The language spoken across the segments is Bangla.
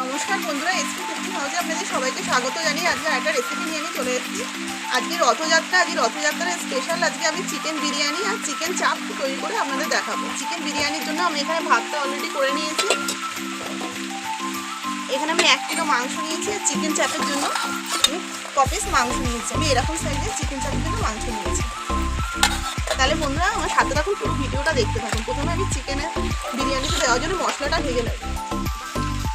নমস্কার বন্ধুরা এসপি কুকিং হাউসে আপনাদের সবাইকে স্বাগত জানিয়ে আজকে একটা রেসিপি নিয়ে আমি চলে এসেছি। আজকে রথযাত্রা, আজকে রথযাত্রার স্পেশাল আজকে আমি চিকেন বিরিয়ানি আর চিকেন চাপ তৈরি করে আপনাদের দেখাবো। চিকেন বিরিয়ানির জন্য আমি এখানে ভাতটা অলরেডি করে নিয়েছি। এখানে আমি এক কিলো মাংস নিয়েছি আর চিকেন চাপের জন্য আমি কপিস মাংস নিয়েছি। আমি এরকম সাইজে চিকেন চাপের জন্য মাংস নিয়েছি। তাহলে বন্ধুরা, আমার সাথে রাখুন পুরো ভিডিওটা দেখতে থাকুন। প্রথমে আমি চিকেনের বিরিয়ানিতে দেওয়ার জন্য মশলাটা ভেজে নেব।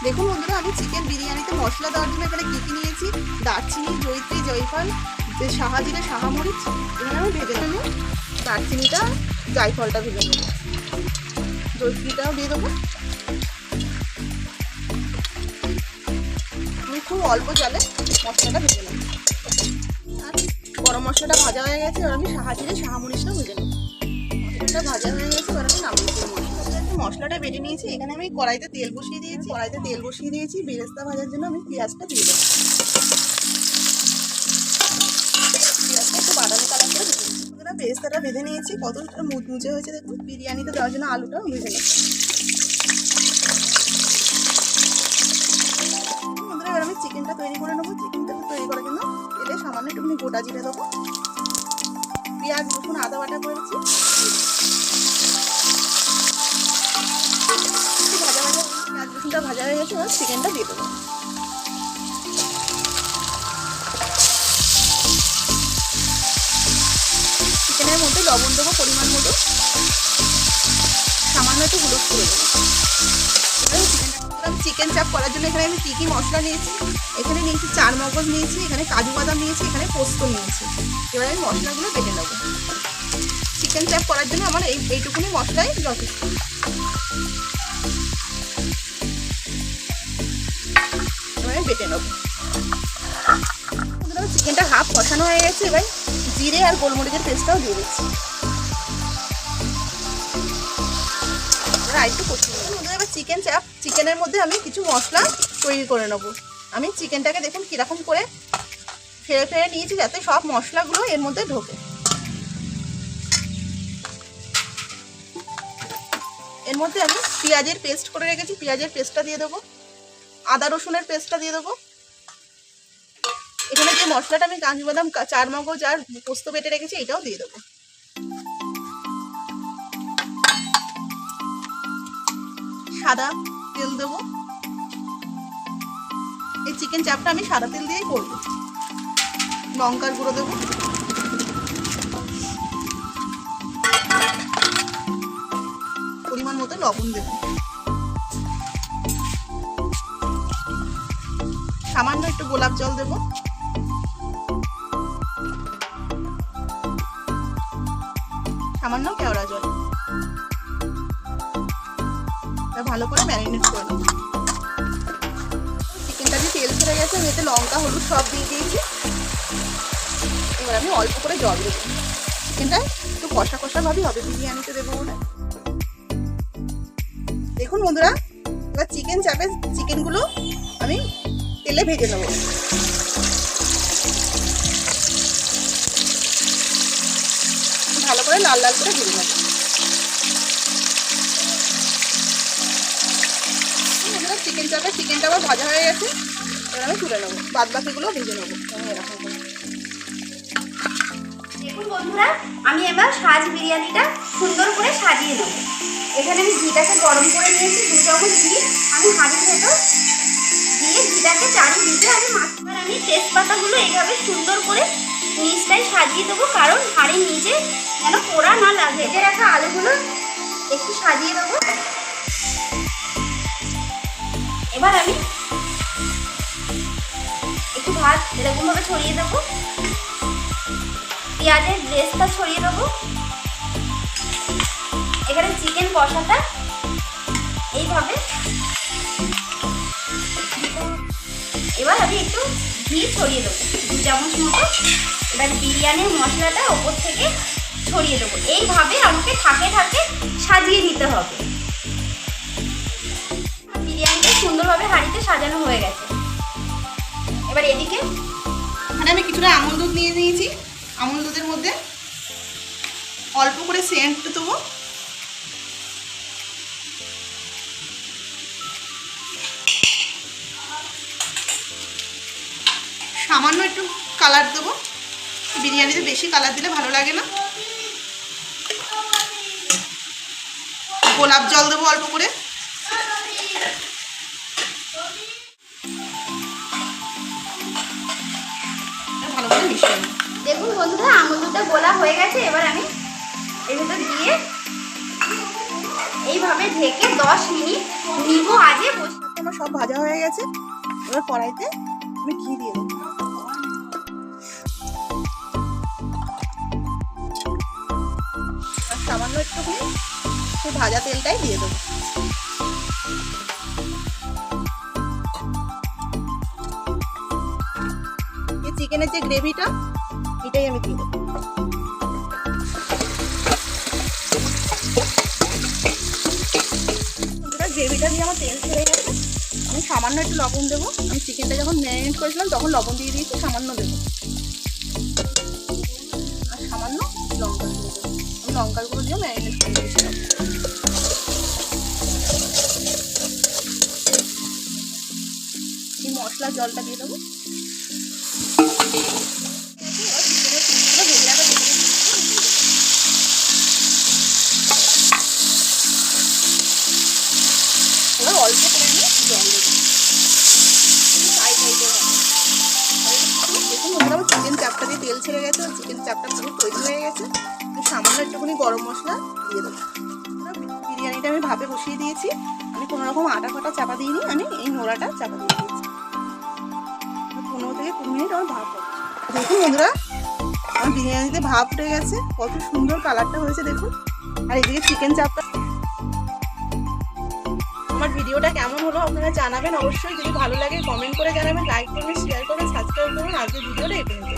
দেখুন বন্ধুরা, আমি চিকেন বিরিয়ানিতে মশলা দেওয়ার জন্য এখানে কী কী নিয়েছি? দারচিনি জৈত্রী জয়ফল, যে সাহাজিরে সাহামরিচ এখানে আমি ভেজে নেব। দারচিনিটা, জায়ফলটা ভেজে নেব। জৈত্রীটাও দিয়ে দেবো। আমি খুব অল্প জলে মশলাটা ভেজে নেব। আর গরম মশলাটা ভাজা হয়ে গেছে, এবার আমি সাহাজিরে সাহামরিচটা ভেজে নেব। মশলাটা ভাজা হয়ে মশলাটা বেটে নিয়েছি, এখানে আমি কড়াইতে তেল বসিয়ে দিয়েছি। কড়াইতে তেল বসিয়ে দিয়েছি, বেরেস্তা ভাজার জন্য আমি পেঁয়াজটা দিয়ে দেবো। পেঁয়াজটা একটু বাদামি কালার করে বেরেস্তাটা বেঁধে নিয়েছি, কতটা মুচমুচে হয়েছে দেখুন। বিরিয়ানিতে দেওয়ার জন্য আলুটাও ভেজে বন্ধুরা, এবার আমি চিকেনটা তৈরি করে নেব। চিকেনটা তৈরি করার জন্য তেলে সামান্য একটুখানি গোটা জিরে দেবো। পেঁয়াজ, রসুন, আদা বাটা করেছি। চিকেনটা দেবো। চিকেনের মধ্যে লবণ দেবো, পরিমাণ মতো। সামান্য একটু হলুদ করে চিকেন চাপ করার জন্য এখানে আমি কী কী মশলা নিয়েছি? এখানে নিয়েছি চার মগজ নিয়েছি, এখানে কাজু বাদাম নিয়েছি, এখানে পোস্ত নিয়েছি। এবার আমি মশলাগুলো বেটে নেব। চিকেন চাপ করার জন্য আমার এই এইটুকুনি মশলাই যথেষ্ট। বেটে নেব। চিকেনটা হাফ কষানো হয়ে গেছে এবার। জিরে আর গোলমরিচের পেস্টটাও দিয়ে দিচ্ছি। আরেকটু কষিয়ে এবার চিকেন চাপ চিকেনের মধ্যে আমি কিছু মশলা তৈরি করে নেব। আমি চিকেনটাকে দেখুন কীরকম করে ফেরে ফেরে নিয়েছি যাতে সব মশলাগুলো এর মধ্যে ঢোকে। এর মধ্যে আমি পেঁয়াজের পেস্ট করে রেখেছি। পেঁয়াজের পেস্টটা দিয়ে দেবো। আদা রসুনের পেস্টটা দিয়ে দেবো। এখানে যে মশলাটা আমি কাজু বাদাম, চার মগজ আর পোস্ত বেটে রেখেছি, এটাও দিয়ে দেবো। সাদা তেল দেবো। এই চিকেন চাপটা আমি সাদা তেল দিয়েই করব। লঙ্কার গুঁড়ো দেবো। পরিমাণ মতো লবণ দেবো। একটু গোলাপ জল দেবো। সামান্য কেওড়া জল। ভালো করে ম্যারিনেট করে নেব। চিকেনটা দিয়ে তেল ছেড়ে গেছে এতে লঙ্কা, হলুদ সব দিয়ে দিয়েছি। এবার আমি অল্প করে জল দেবো। চিকেনটা একটু কষা কষা ভাবি হবে, বিরিয়ানিতে দেবো বলে। দেখুন বন্ধুরা, এবার চিকেন চাপে, চিকেনগুলো আমি তেলে ভেজে নেব। ভালো করে লাল লাল করে ভেজে নেব। চিকেন চাপে চিকেনটা আবার ভাজা হয়ে গেছে। এবার আমি তুলে নেব। বাদ বাকিগুলো ভেজে নেব। আমি এরকম করে। দেখুন বন্ধুরা, আমি এবার সাজ বিরিয়ানিটা সুন্দর করে সাজিয়ে নেব। এখানে আমি ঘিটাকে গরম করে নিয়েছি দু চামচ ঘি। আমি হাঁড়ির ঘিটাকে চারিদিকে আমি মাছ এবার আমি তেজপাতাগুলো এইভাবে সুন্দর করে নিচটাই সাজিয়ে দেবো, কারণ হাঁড়ির নিচে যেন পোড়া না লাগে। ভেজে রাখা আলুগুলো একটু সাজিয়ে দেবো। এবার আমি একটু ভাত এরকমভাবে ছড়িয়ে দেবো। পেঁয়াজের ড্রেসটা ছড়িয়ে দেবো। এখানে চিকেন কষাটা এইভাবে এবার আমি একটু ঘি ছড়িয়ে দেবো। দু চামচ মতো। এবার বিরিয়ানির মশলাটা ওপর থেকে ছড়িয়ে দেবো। এইভাবে আমাকে থাকে থাকে সাজিয়ে নিতে হবে। বিরিয়ানিটা সুন্দরভাবে হাঁড়িতে সাজানো হয়ে গেছে। এবার এদিকে এখানে আমি কিছুটা আমল দুধ নিয়ে নিয়েছি। আমল দুধের মধ্যে অল্প করে সেন্ট দেবো। সামান্য একটু কালার দেবো। বিরিয়ানিতে বেশি কালার দিলে ভালো লাগে না। গোলাপ জল দেবো অল্প করে। দেখুন বন্ধুরা আঙুর দুধটা গোলা হয়ে গেছে, এবার আমি এর ভেতর দিয়ে এইভাবে ঢেকে দশ মিনিট নিবো বসে আমার সব ভাজা হয়ে গেছে। এবার কড়াইতে সেই ভাজা তেলটাই দিয়ে দেবো। চিকেনের যে গ্রেভিটা, এটাই আমি দিয়ে দেবো। গ্রেভিটা দিয়ে আমার তেল ছেড়ে গেছে। আমি সামান্য একটু লবণ দেবো। আমি চিকেনটা যখন ম্যারিনেট করেছিলাম, তখন লবণ দিয়ে দিয়েছি, সামান্য দেবো। আর সামান্য লঙ্কা গুঁড়ো দেবো। আমি লঙ্কার গুঁড়ো দিয়ে ম্যারিনেট করে দিয়েছিলাম। পিসগুলো দিয়ে দেবো। অল্প করে আমি জল হবে দেখুন চিকেন চাপটা দিয়ে তেল গেছে চিকেন চাপটা হয়ে গেছে। একটুখানি গরম মশলা দিয়ে দেবো। বিরিয়ানিটা আমি বসিয়ে দিয়েছি। আমি কোনো রকম আটা ফাটা চাপা দিইনি, আমি এই নোড়াটা চাপা দিয়ে দিয়েছি। পনেরো থেকে কুড়ি মিনিট আমার ভাপ দেখুন বন্ধুরা, আমার বিরিয়ানিতে ভাপ উঠে গেছে, কত সুন্দর কালারটা হয়েছে, দেখুন। আর এদিকে চিকেন চাপটা আমার ভিডিওটা কেমন হলো আপনারা জানাবেন অবশ্যই। যদি ভালো লাগে কমেন্ট করে জানাবেন লাইক করবেন শেয়ার করবেন সাবস্ক্রাইব করবেন, আজকের ভিডিওটা এই পর্যন্ত।